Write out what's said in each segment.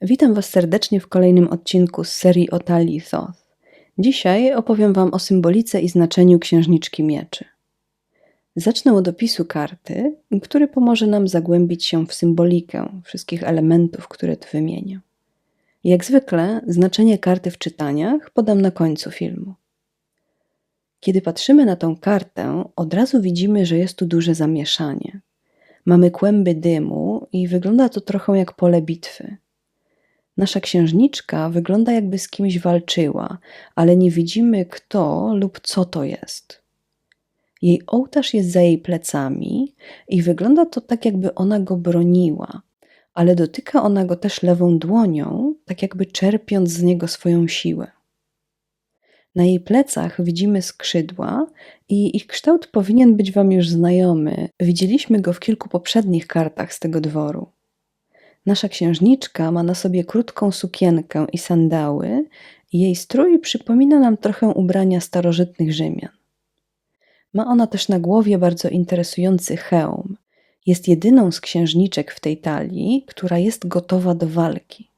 Witam Was serdecznie w kolejnym odcinku z serii o talii Thoth. Dzisiaj opowiem Wam o symbolice i znaczeniu księżniczki mieczy. Zacznę od opisu karty, który pomoże nam zagłębić się w symbolikę wszystkich elementów, które tu wymienię. Jak zwykle, znaczenie karty w czytaniach podam na końcu filmu. Kiedy patrzymy na tą kartę, od razu widzimy, że jest tu duże zamieszanie. Mamy kłęby dymu i wygląda to trochę jak pole bitwy. Nasza księżniczka wygląda jakby z kimś walczyła, ale nie widzimy kto lub co to jest. Jej ołtarz jest za jej plecami i wygląda to tak, jakby ona go broniła, ale dotyka ona go też lewą dłonią, tak jakby czerpiąc z niego swoją siłę. Na jej plecach widzimy skrzydła i ich kształt powinien być Wam już znajomy. Widzieliśmy go w kilku poprzednich kartach z tego dworu. Nasza księżniczka ma na sobie krótką sukienkę i sandały, jej strój przypomina nam trochę ubrania starożytnych Rzymian. Ma ona też na głowie bardzo interesujący hełm. Jest jedyną z księżniczek w tej talii, która jest gotowa do walki.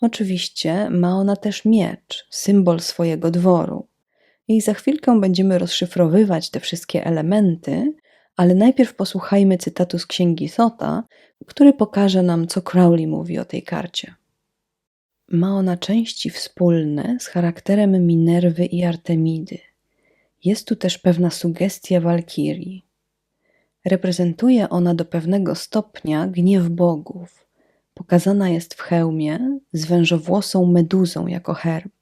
Oczywiście ma ona też miecz, symbol swojego dworu. I za chwilkę będziemy rozszyfrowywać te wszystkie elementy, ale najpierw posłuchajmy cytatu z księgi Thota, który pokaże nam, co Crowley mówi o tej karcie. Ma ona części wspólne z charakterem Minerwy i Artemidy. Jest tu też pewna sugestia Walkirii. Reprezentuje ona do pewnego stopnia gniew bogów. Pokazana jest w hełmie z wężowłosą meduzą jako herb.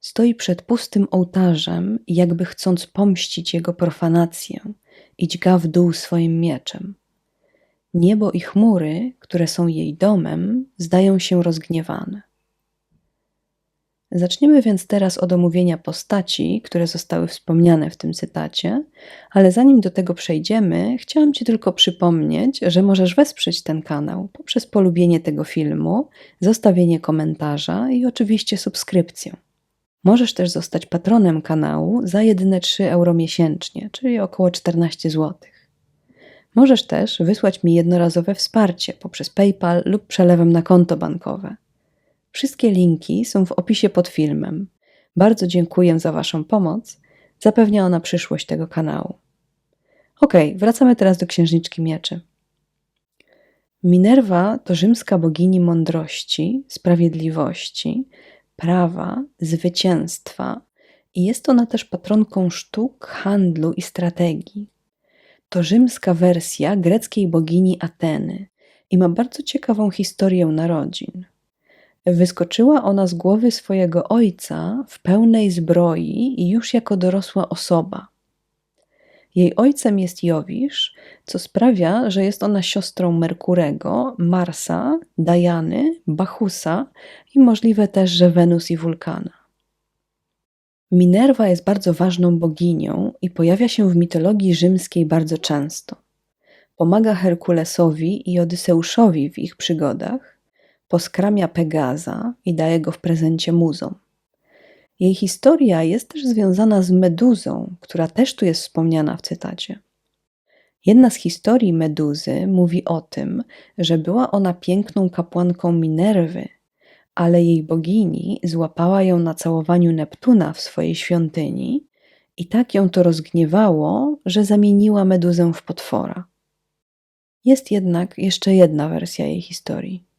Stoi przed pustym ołtarzem, jakby chcąc pomścić jego profanację i dźga w dół swoim mieczem. Niebo i chmury, które są jej domem, zdają się rozgniewane. Zaczniemy więc teraz od omówienia postaci, które zostały wspomniane w tym cytacie, ale zanim do tego przejdziemy, chciałam Ci tylko przypomnieć, że możesz wesprzeć ten kanał poprzez polubienie tego filmu, zostawienie komentarza i oczywiście subskrypcję. Możesz też zostać patronem kanału za jedyne 3 euro miesięcznie, czyli około 14 zł. Możesz też wysłać mi jednorazowe wsparcie poprzez PayPal lub przelewem na konto bankowe. Wszystkie linki są w opisie pod filmem. Bardzo dziękuję za Waszą pomoc. Zapewnia ona przyszłość tego kanału. Ok, wracamy teraz do księżniczki mieczy. Minerva to rzymska bogini mądrości, sprawiedliwości, prawa, zwycięstwa i jest ona też patronką sztuk, handlu i strategii. To rzymska wersja greckiej bogini Ateny i ma bardzo ciekawą historię narodzin. Wyskoczyła ona z głowy swojego ojca w pełnej zbroi i już jako dorosła osoba. Jej ojcem jest Jowisz, co sprawia, że jest ona siostrą Merkurego, Marsa, Dajany, Bachusa i możliwe też, że Wenus i Wulkana. Minerva jest bardzo ważną boginią i pojawia się w mitologii rzymskiej bardzo często. Pomaga Herkulesowi i Odyseuszowi w ich przygodach, poskramia Pegaza i daje go w prezencie muzom. Jej historia jest też związana z Meduzą, która też tu jest wspomniana w cytacie. Jedna z historii Meduzy mówi o tym, że była ona piękną kapłanką Minerwy, ale jej bogini złapała ją na całowaniu Neptuna w swojej świątyni i tak ją to rozgniewało, że zamieniła Meduzę w potwora. Jest jednak jeszcze jedna wersja jej historii.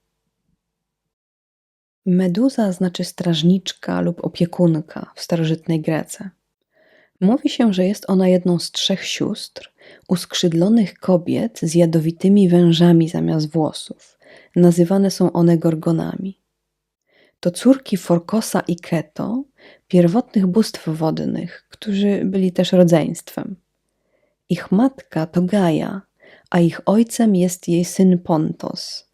Meduza znaczy strażniczka lub opiekunka w starożytnej Grece. Mówi się, że jest ona jedną z trzech sióstr, uskrzydlonych kobiet z jadowitymi wężami zamiast włosów. Nazywane są one gorgonami. To córki Forkosa i Keto, pierwotnych bóstw wodnych, którzy byli też rodzeństwem. Ich matka to Gaja, a ich ojcem jest jej syn Pontos,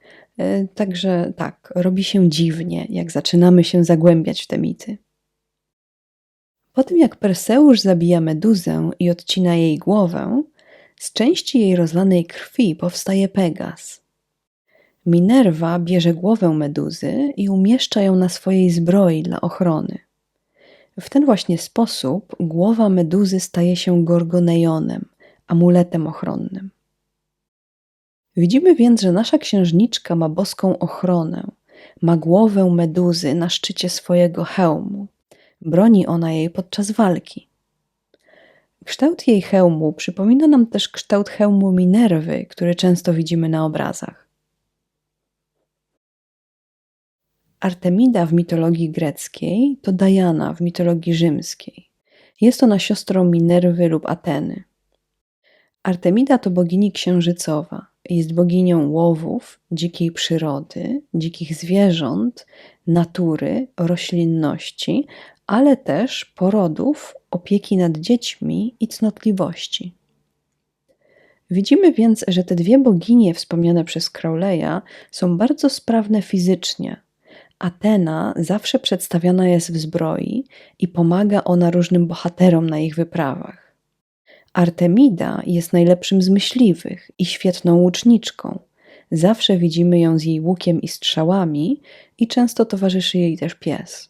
także tak, robi się dziwnie, jak zaczynamy się zagłębiać w te mity. Po tym jak Perseusz zabija Meduzę i odcina jej głowę, z części jej rozlanej krwi powstaje Pegas. Minerva bierze głowę Meduzy i umieszcza ją na swojej zbroi dla ochrony. W ten właśnie sposób głowa Meduzy staje się gorgonejonem, amuletem ochronnym. Widzimy więc, że nasza księżniczka ma boską ochronę, Ma głowę meduzy na szczycie swojego hełmu. Broni ona jej podczas walki. Kształt jej hełmu przypomina nam też kształt hełmu Minerwy, który często widzimy na obrazach. Artemida w mitologii greckiej to Diana w mitologii rzymskiej. Jest ona siostrą Minerwy lub Ateny. Artemida to bogini księżycowa. Jest boginią łowów, dzikiej przyrody, dzikich zwierząt, natury, roślinności, ale też porodów, opieki nad dziećmi i cnotliwości. Widzimy więc, że te dwie boginie wspomniane przez Crowleya są bardzo sprawne fizycznie. Atena zawsze przedstawiana jest w zbroi i pomaga ona różnym bohaterom na ich wyprawach. Artemida jest najlepszym z myśliwych i świetną łuczniczką. Zawsze widzimy ją z jej łukiem i strzałami i często towarzyszy jej też pies.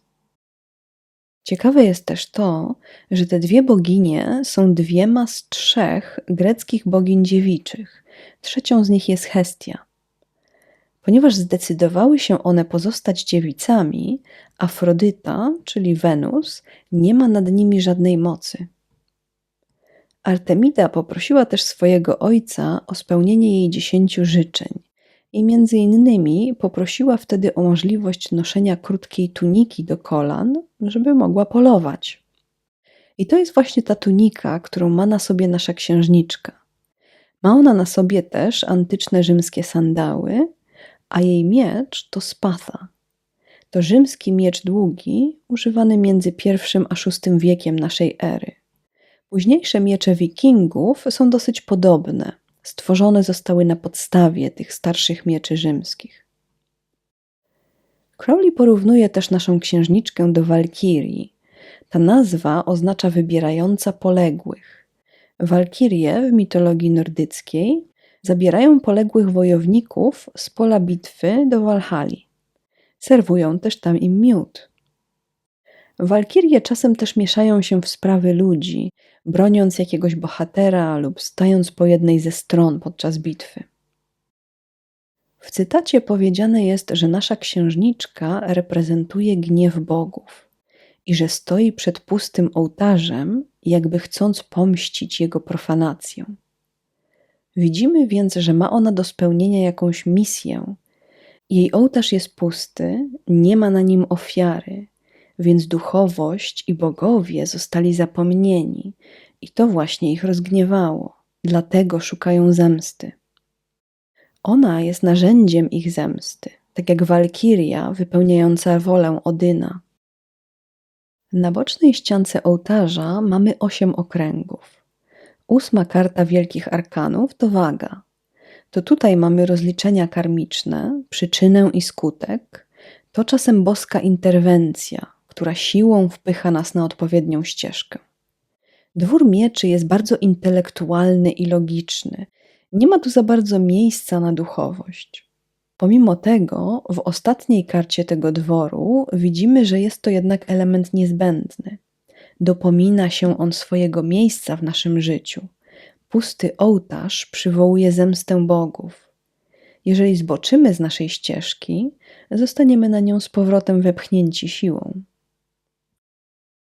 Ciekawe jest też to, że te dwie boginie są dwiema z trzech greckich bogiń dziewiczych. Trzecią z nich jest Hestia. Ponieważ zdecydowały się one pozostać dziewicami, Afrodyta, czyli Wenus, nie ma nad nimi żadnej mocy. Artemida poprosiła też swojego ojca o spełnienie jej dziesięciu życzeń i między innymi poprosiła wtedy o możliwość noszenia krótkiej tuniki do kolan, żeby mogła polować. I to jest właśnie ta tunika, którą ma na sobie nasza księżniczka. Ma ona na sobie też antyczne rzymskie sandały, a jej miecz to spatha. To rzymski miecz długi, używany między I a VI wiekiem naszej ery. Późniejsze miecze wikingów są dosyć podobne. Stworzone zostały na podstawie tych starszych mieczy rzymskich. Crowley porównuje też naszą księżniczkę do Walkirii. Ta nazwa oznacza wybierająca poległych. Walkirie w mitologii nordyckiej zabierają poległych wojowników z pola bitwy do Walhali. Serwują też tam im miód. Walkirie czasem też mieszają się w sprawy ludzi, broniąc jakiegoś bohatera lub stając po jednej ze stron podczas bitwy. W cytacie powiedziane jest, że nasza księżniczka reprezentuje gniew bogów i że stoi przed pustym ołtarzem, jakby chcąc pomścić jego profanację. Widzimy więc, że ma ona do spełnienia jakąś misję. Jej ołtarz jest pusty, nie ma na nim ofiary, więc duchowość i bogowie zostali zapomnieni i to właśnie ich rozgniewało, dlatego szukają zemsty. Ona jest narzędziem ich zemsty, tak jak walkiria wypełniająca wolę Odyna. Na bocznej ściance ołtarza mamy osiem okręgów. Ósma karta wielkich arkanów to waga. To tutaj mamy rozliczenia karmiczne, przyczynę i skutek. To czasem boska interwencja, która siłą wpycha nas na odpowiednią ścieżkę. Dwór mieczy jest bardzo intelektualny i logiczny. Nie ma tu za bardzo miejsca na duchowość. Pomimo tego, w ostatniej karcie tego dworu widzimy, że jest to jednak element niezbędny. Dopomina się on swojego miejsca w naszym życiu. Pusty ołtarz przywołuje zemstę bogów. Jeżeli zboczymy z naszej ścieżki, zostaniemy na nią z powrotem wepchnięci siłą.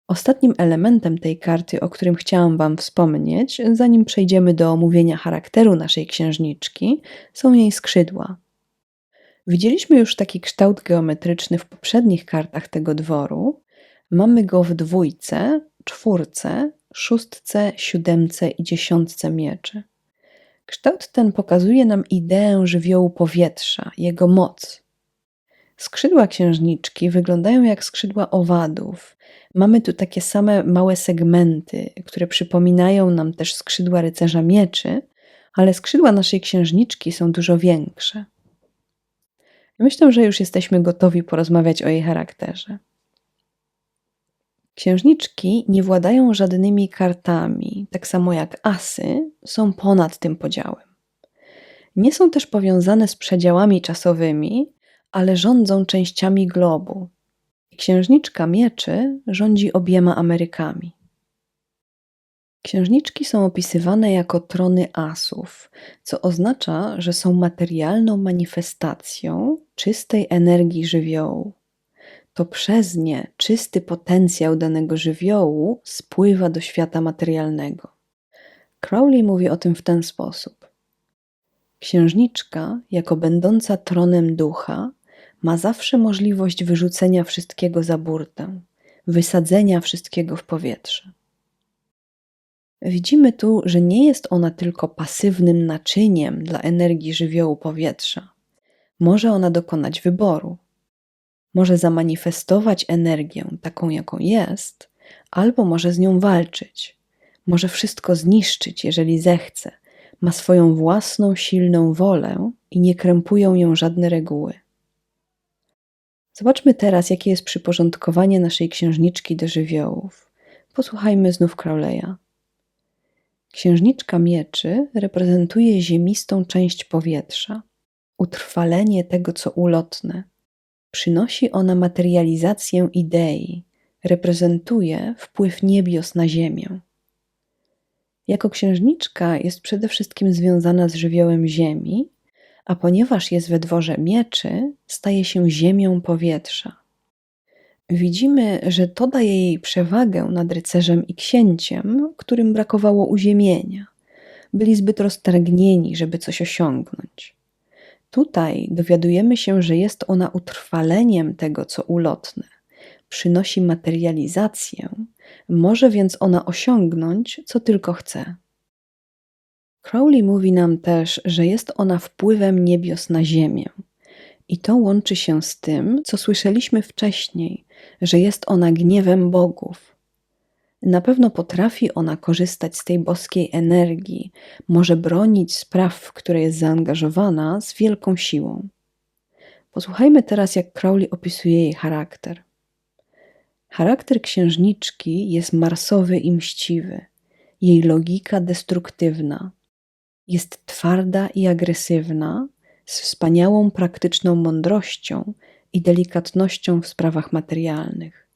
Ostatnim elementem tej karty, o którym chciałam Wam wspomnieć, zanim przejdziemy do omówienia charakteru naszej księżniczki, są jej skrzydła. Widzieliśmy już taki kształt geometryczny w poprzednich kartach tego dworu. Mamy go w dwójce, czwórce, szóstce, siódemce i dziesiątce mieczy. Kształt ten pokazuje nam ideę żywiołu powietrza, jego moc. Skrzydła księżniczki wyglądają jak skrzydła owadów. Mamy tu takie same małe segmenty, które przypominają nam też skrzydła rycerza mieczy, ale skrzydła naszej księżniczki są dużo większe. Myślę, że już jesteśmy gotowi porozmawiać o jej charakterze. Księżniczki nie władają żadnymi kartami, tak samo jak asy są ponad tym podziałem. Nie są też powiązane z przedziałami czasowymi, ale rządzą częściami globu. Księżniczka mieczy rządzi obiema Amerykami. Księżniczki są opisywane jako trony asów, co oznacza, że są materialną manifestacją czystej energii żywiołu. To przez nie czysty potencjał danego żywiołu spływa do świata materialnego. Crowley mówi o tym w ten sposób. Księżniczka, jako będąca tronem ducha, ma zawsze możliwość wyrzucenia wszystkiego za burtę, wysadzenia wszystkiego w powietrze. Widzimy tu, że nie jest ona tylko pasywnym naczyniem dla energii żywiołu powietrza. Może ona dokonać wyboru. Może zamanifestować energię taką, jaką jest, albo może z nią walczyć. Może wszystko zniszczyć, jeżeli zechce. Ma swoją własną silną wolę i nie krępują ją żadne reguły. Zobaczmy teraz, jakie jest przyporządkowanie naszej księżniczki do żywiołów. Posłuchajmy znów Crowleya. Księżniczka mieczy reprezentuje ziemistą część powietrza, utrwalenie tego, co ulotne. Przynosi ona materializację idei, reprezentuje wpływ niebios na ziemię. Jako księżniczka jest przede wszystkim związana z żywiołem ziemi, a ponieważ jest we dworze mieczy, staje się ziemią powietrza. Widzimy, że to daje jej przewagę nad rycerzem i księciem, którym brakowało uziemienia. Byli zbyt roztargnieni, żeby coś osiągnąć. Tutaj dowiadujemy się, że jest ona utrwaleniem tego, co ulotne. Przynosi materializację, może więc ona osiągnąć, co tylko chce. Crowley mówi nam też, że jest ona wpływem niebios na ziemię. I to łączy się z tym, co słyszeliśmy wcześniej, że jest ona gniewem bogów. Na pewno potrafi ona korzystać z tej boskiej energii, może bronić spraw, w które jest zaangażowana, z wielką siłą. Posłuchajmy teraz, jak Crowley opisuje jej charakter. Charakter księżniczki jest marsowy i mściwy, jej logika destruktywna. Jest twarda i agresywna, z wspaniałą praktyczną mądrością i delikatnością w sprawach materialnych.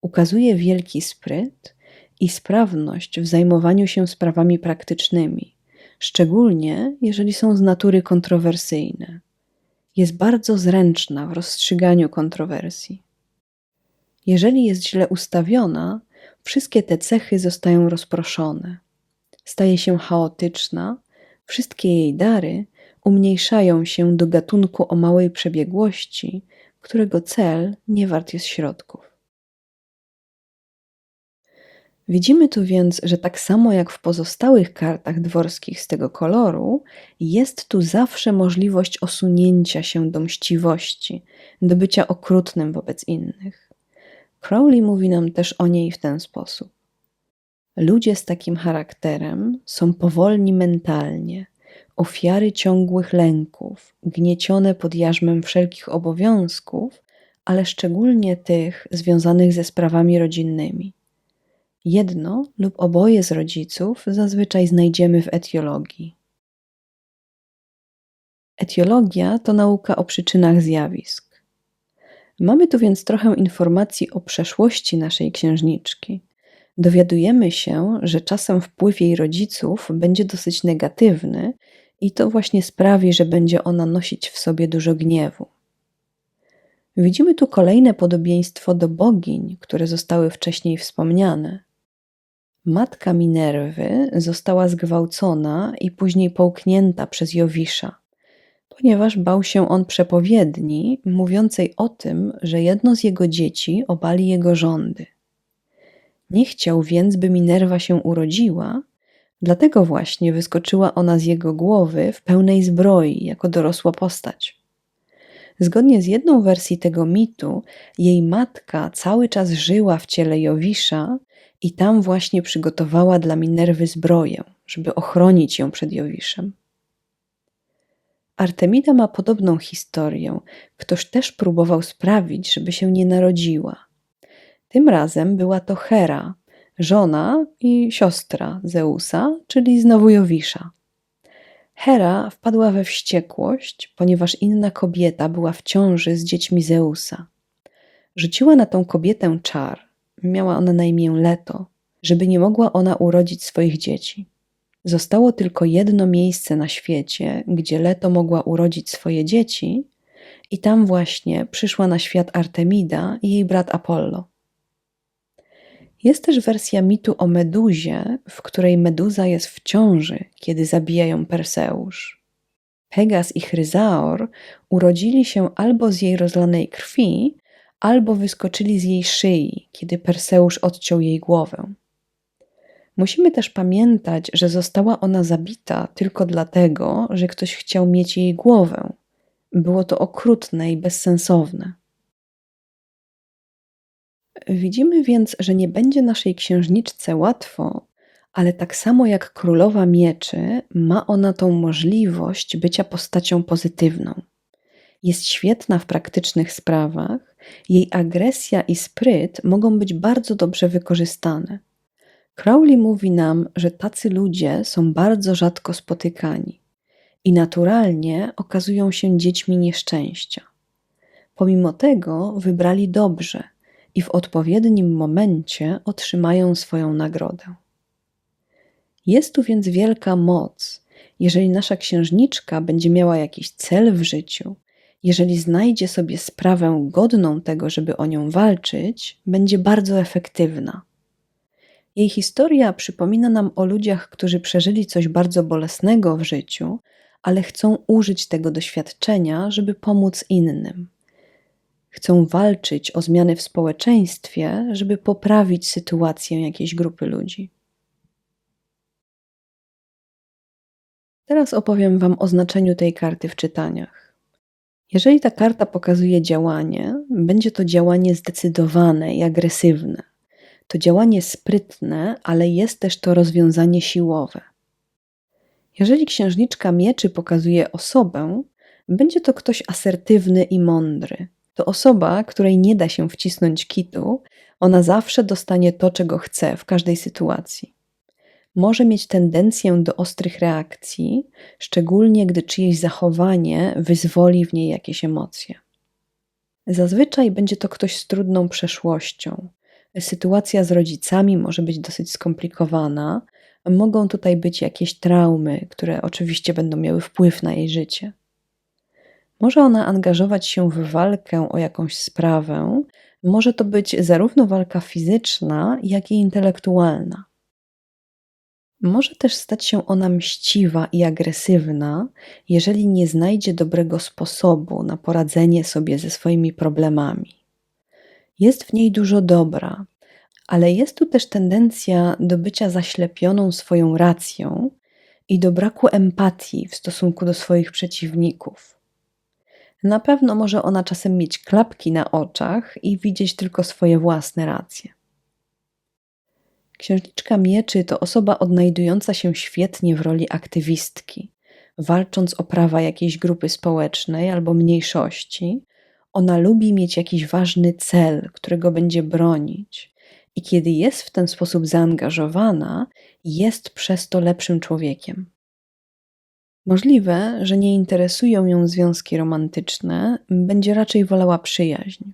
Ukazuje wielki spryt i sprawność w zajmowaniu się sprawami praktycznymi, szczególnie jeżeli są z natury kontrowersyjne. Jest bardzo zręczna w rozstrzyganiu kontrowersji. Jeżeli jest źle ustawiona, wszystkie te cechy zostają rozproszone. Staje się chaotyczna, wszystkie jej dary umniejszają się do gatunku o małej przebiegłości, którego cel nie wart jest środków. Widzimy tu więc, że tak samo jak w pozostałych kartach dworskich z tego koloru, jest tu zawsze możliwość osunięcia się do mściwości, do bycia okrutnym wobec innych. Crowley mówi nam też o niej w ten sposób. Ludzie z takim charakterem są powolni mentalnie, ofiary ciągłych lęków, gniecione pod jarzmem wszelkich obowiązków, ale szczególnie tych związanych ze sprawami rodzinnymi. Jedno lub oboje z rodziców zazwyczaj znajdziemy w etiologii. Etiologia to nauka o przyczynach zjawisk. Mamy tu więc trochę informacji o przeszłości naszej księżniczki. Dowiadujemy się, że czasem wpływ jej rodziców będzie dosyć negatywny i to właśnie sprawi, że będzie ona nosić w sobie dużo gniewu. Widzimy tu kolejne podobieństwo do bogiń, które zostały wcześniej wspomniane. Matka Minerwy została zgwałcona i później połknięta przez Jowisza, ponieważ bał się on przepowiedni mówiącej o tym, że jedno z jego dzieci obali jego rządy. Nie chciał więc, by Minerwa się urodziła, Dlatego właśnie wyskoczyła ona z jego głowy w pełnej zbroi, jako dorosła postać. Zgodnie z jedną wersji tego mitu, jej matka cały czas żyła w ciele Jowisza i tam właśnie przygotowała dla Minerwy zbroję, żeby ochronić ją przed Jowiszem. Artemida ma podobną historię. Ktoś też próbował sprawić, żeby się nie narodziła. Tym razem była to Hera, żona i siostra Zeusa, czyli znowu Jowisza. Hera wpadła we wściekłość, ponieważ inna kobieta była w ciąży z dziećmi Zeusa. Rzuciła na tą kobietę czar. Miała ona na imię Leto. żeby nie mogła ona urodzić swoich dzieci. Zostało tylko jedno miejsce na świecie, gdzie Leto mogła urodzić swoje dzieci, i tam właśnie przyszła na świat Artemida i jej brat Apollo. Jest też wersja mitu o Meduzie, w której Meduza jest w ciąży, kiedy zabija ją Perseusz. Pegas i Chryzaor urodzili się albo z jej rozlanej krwi, albo wyskoczyli z jej szyi, kiedy Perseusz odciął jej głowę. Musimy też pamiętać, że została ona zabita tylko dlatego, że ktoś chciał mieć jej głowę. Było to okrutne i bezsensowne. Widzimy więc, że nie będzie naszej księżniczce łatwo, ale tak samo jak królowa mieczy, ma ona tą możliwość bycia postacią pozytywną. Jest świetna w praktycznych sprawach, jej agresja i spryt mogą być bardzo dobrze wykorzystane. Crowley mówi nam, że tacy ludzie są bardzo rzadko spotykani i naturalnie okazują się dziećmi nieszczęścia. Pomimo tego wybrali dobrze i w odpowiednim momencie otrzymają swoją nagrodę. Jest tu więc wielka moc, jeżeli nasza księżniczka będzie miała jakiś cel w życiu, jeżeli znajdzie sobie sprawę godną tego, żeby o nią walczyć, będzie bardzo efektywna. Jej historia przypomina nam o ludziach, którzy przeżyli coś bardzo bolesnego w życiu, ale chcą użyć tego doświadczenia, żeby pomóc innym. Chcą walczyć o zmiany w społeczeństwie, żeby poprawić sytuację jakiejś grupy ludzi. Teraz opowiem Wam o znaczeniu tej karty w czytaniach. Jeżeli ta karta pokazuje działanie, będzie to działanie zdecydowane i agresywne. To działanie sprytne, ale jest też to rozwiązanie siłowe. Jeżeli księżniczka mieczy pokazuje osobę, będzie to ktoś asertywny i mądry. To osoba, której nie da się wcisnąć kitu, ona zawsze dostanie to, czego chce w każdej sytuacji. Może mieć tendencję do ostrych reakcji, szczególnie gdy czyjeś zachowanie wyzwoli w niej jakieś emocje. Zazwyczaj będzie to ktoś z trudną przeszłością, Sytuacja z rodzicami może być dosyć skomplikowana. Mogą tutaj być jakieś traumy, które oczywiście będą miały wpływ na jej życie. Może ona angażować się w walkę o jakąś sprawę. Może to być zarówno walka fizyczna, jak i intelektualna. Może też stać się ona mściwa i agresywna, jeżeli nie znajdzie dobrego sposobu na poradzenie sobie ze swoimi problemami. Jest w niej dużo dobra, ale jest tu też tendencja do bycia zaślepioną swoją racją i do braku empatii w stosunku do swoich przeciwników. Na pewno może ona czasem mieć klapki na oczach i widzieć tylko swoje własne racje. Księżniczka Mieczy to osoba odnajdująca się świetnie w roli aktywistki, walcząc o prawa jakiejś grupy społecznej albo mniejszości, ona lubi mieć jakiś ważny cel, którego będzie bronić. I kiedy jest w ten sposób zaangażowana, jest przez to lepszym człowiekiem. Możliwe, że nie interesują ją związki romantyczne, będzie raczej wolała przyjaźń.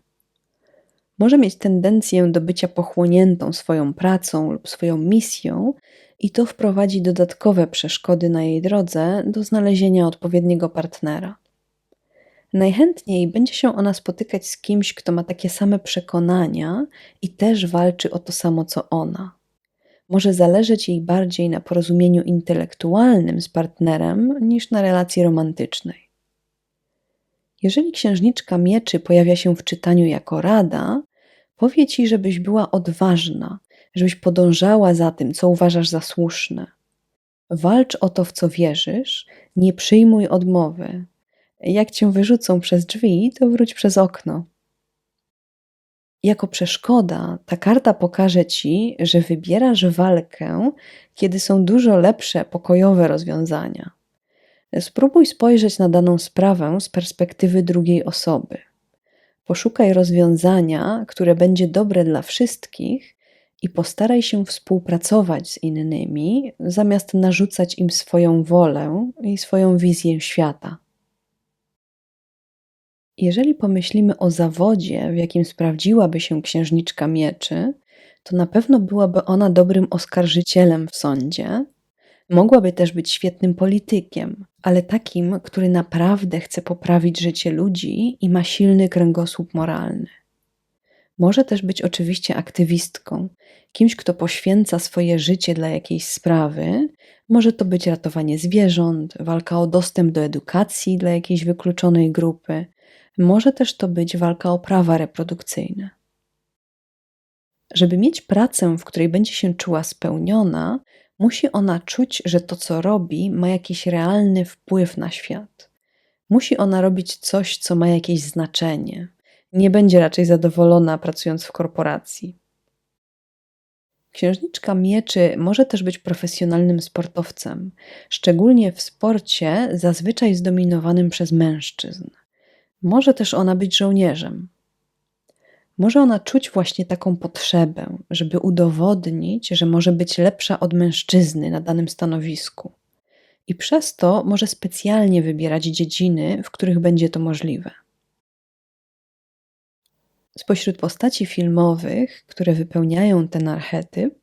Może mieć tendencję do bycia pochłoniętą swoją pracą lub swoją misją, i to wprowadzi dodatkowe przeszkody na jej drodze do znalezienia odpowiedniego partnera. Najchętniej będzie się ona spotykać z kimś, kto ma takie same przekonania i też walczy o to samo co ona. Może zależeć jej bardziej na porozumieniu intelektualnym z partnerem niż na relacji romantycznej. Jeżeli księżniczka mieczy pojawia się w czytaniu jako rada, powie ci, żebyś była odważna, żebyś podążała za tym, co uważasz za słuszne. Walcz o to, w co wierzysz, nie przyjmuj odmowy, jak cię wyrzucą przez drzwi, to wróć przez okno. Jako przeszkoda ta karta pokaże ci, że wybierasz walkę, kiedy są dużo lepsze pokojowe rozwiązania. Spróbuj spojrzeć na daną sprawę z perspektywy drugiej osoby. Poszukaj rozwiązania, które będzie dobre dla wszystkich i postaraj się współpracować z innymi, zamiast narzucać im swoją wolę i swoją wizję świata. Jeżeli pomyślimy o zawodzie, w jakim sprawdziłaby się księżniczka mieczy, to na pewno byłaby ona dobrym oskarżycielem w sądzie. Mogłaby też być świetnym politykiem, ale takim, który naprawdę chce poprawić życie ludzi i ma silny kręgosłup moralny. Może też być oczywiście aktywistką, kimś, kto poświęca swoje życie dla jakiejś sprawy. Może to być ratowanie zwierząt, walka o dostęp do edukacji dla jakiejś wykluczonej grupy. Może też to być walka o prawa reprodukcyjne. Żeby mieć pracę, w której będzie się czuła spełniona, musi ona czuć, że to, co robi, ma jakiś realny wpływ na świat. Musi ona robić coś, co ma jakieś znaczenie. Nie będzie raczej zadowolona pracując w korporacji. Księżniczka mieczy może też być profesjonalnym sportowcem, szczególnie w sporcie zazwyczaj zdominowanym przez mężczyzn. Może też ona być żołnierzem. Może ona czuć właśnie taką potrzebę, żeby udowodnić, że może być lepsza od mężczyzny na danym stanowisku. I przez to może specjalnie wybierać dziedziny, w których będzie to możliwe. Spośród postaci filmowych, które wypełniają ten archetyp,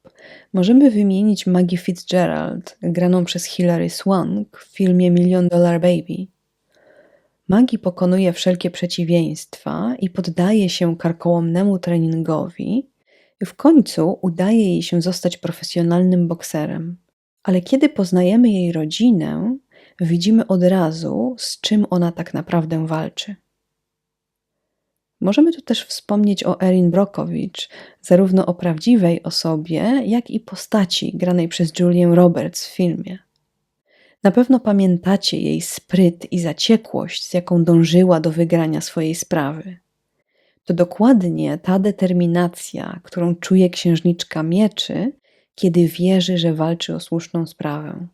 możemy wymienić Maggie Fitzgerald, graną przez Hilary Swank w filmie Million Dollar Baby. Maggie pokonuje wszelkie przeciwieństwa i poddaje się karkołomnemu treningowi, i w końcu udaje jej się zostać profesjonalnym bokserem. Ale kiedy poznajemy jej rodzinę, widzimy od razu, z czym ona tak naprawdę walczy. Możemy tu też wspomnieć o Erin Brockovich, zarówno o prawdziwej osobie, jak i postaci granej przez Julię Roberts w filmie. Na pewno pamiętacie jej spryt i zaciekłość, z jaką dążyła do wygrania swojej sprawy. To dokładnie ta determinacja, którą czuje księżniczka mieczy, kiedy wierzy, że walczy o słuszną sprawę.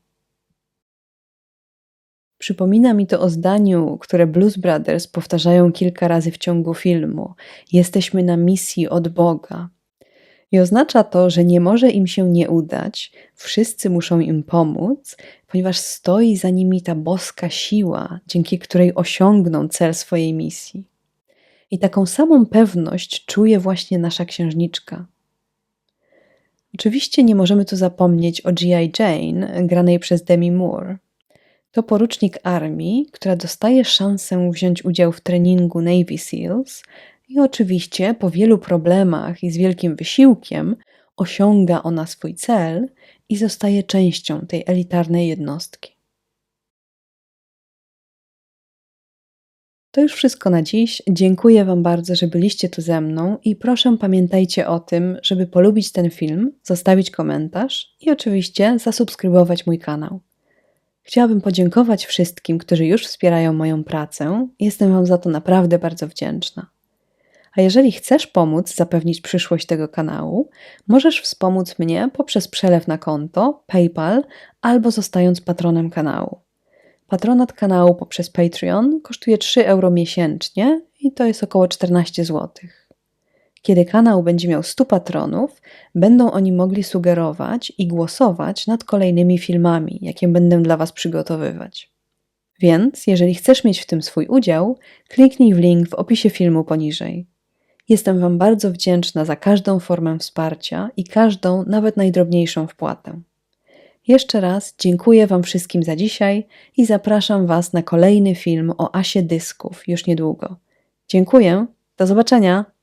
Przypomina mi to o zdaniu, które Blues Brothers powtarzają kilka razy w ciągu filmu: Jesteśmy na misji od Boga. I oznacza to, że nie może im się nie udać, wszyscy muszą im pomóc, ponieważ stoi za nimi ta boska siła, dzięki której osiągną cel swojej misji. I taką samą pewność czuje właśnie nasza księżniczka. Oczywiście nie możemy tu zapomnieć o G.I. Jane, granej przez Demi Moore. To porucznik armii, która dostaje szansę wziąć udział w treningu Navy SEALs i oczywiście po wielu problemach i z wielkim wysiłkiem osiąga ona swój cel i zostaje częścią tej elitarnej jednostki. To już wszystko na dziś. Dziękuję Wam bardzo, że byliście tu ze mną i proszę pamiętajcie o tym, żeby polubić ten film, zostawić komentarz i oczywiście zasubskrybować mój kanał. Chciałabym podziękować wszystkim, którzy już wspierają moją pracę. Jestem Wam za to naprawdę bardzo wdzięczna. A jeżeli chcesz pomóc zapewnić przyszłość tego kanału, możesz wspomóc mnie poprzez przelew na konto, PayPal albo zostając patronem kanału. Patronat kanału poprzez Patreon kosztuje 3 euro miesięcznie i to jest około 14 zł. Kiedy kanał będzie miał 100 patronów, będą oni mogli sugerować i głosować nad kolejnymi filmami, jakie będę dla Was przygotowywać. Więc, jeżeli chcesz mieć w tym swój udział, kliknij w link w opisie filmu poniżej. Jestem Wam bardzo wdzięczna za każdą formę wsparcia i każdą, nawet najdrobniejszą wpłatę. Jeszcze raz dziękuję Wam wszystkim za dzisiaj i zapraszam Was na kolejny film o asie dysków już niedługo. Dziękuję, do zobaczenia!